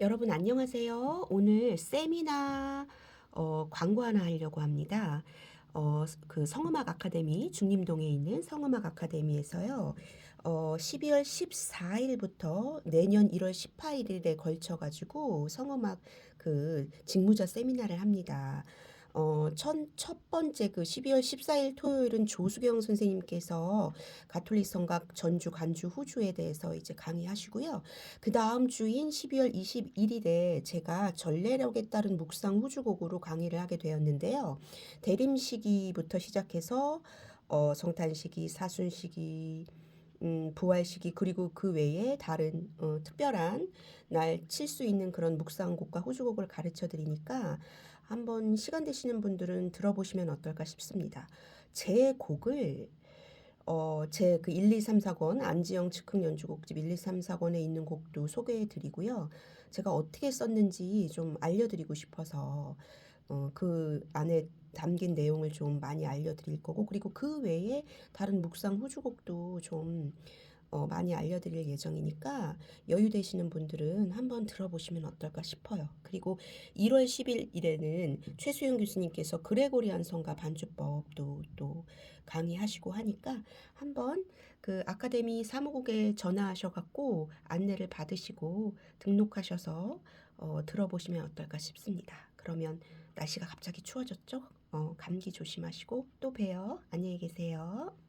여러분 안녕하세요. 오늘 세미나 어, 광고 하나 하려고 합니다. 어, 그 성음악 아카데미 중림동에 있는 성음악 아카데미에서요. 어, 12월 14일부터 내년 1월 18일에 걸쳐 가지고 성음악 그 직무자 세미나를 합니다. 어, 첫, 첫 번째 그 12월 14일 토요일은 조수경 선생님께서 가톨릭 성각 전주 간주 후주에 대해서 이제 강의하시고요. 그 다음 주인 12월 21일에 제가 전례력에 따른 묵상 후주곡으로 강의를 하게 되었는데요. 대림 시기부터 시작해서 어, 성탄 시기, 사순 시기, 음, 부활 시기 그리고 그 외에 다른 어, 특별한 날 칠 수 있는 그런 묵상곡과 후주곡을 가르쳐 드리니까 한번 시간 되시는 분들은 들어보시면 어떨까 싶습니다. 제 곡을 어, 제 그 1, 2, 3, 4권 안지영 즉흥 연주곡집 1, 2, 3, 4권에 있는 곡도 소개해 드리고요. 제가 어떻게 썼는지 좀 알려드리고 싶어서 어, 그 안에 담긴 내용을 좀 많이 알려드릴 거고 그리고 그 외에 다른 묵상 후주곡도 좀 어, 많이 알려드릴 예정이니까 여유 되시는 분들은 한번 들어보시면 어떨까 싶어요. 그리고 1월 10일에는 최수영 교수님께서 그레고리안 성가 반주법도 또 강의하시고 하니까 한번 그 아카데미 사무국에 전화하셔갖고 안내를 받으시고 등록하셔서 어, 들어보시면 어떨까 싶습니다. 그러면 날씨가 갑자기 추워졌죠? 어, 감기 조심하시고 또 봬요. 안녕히 계세요.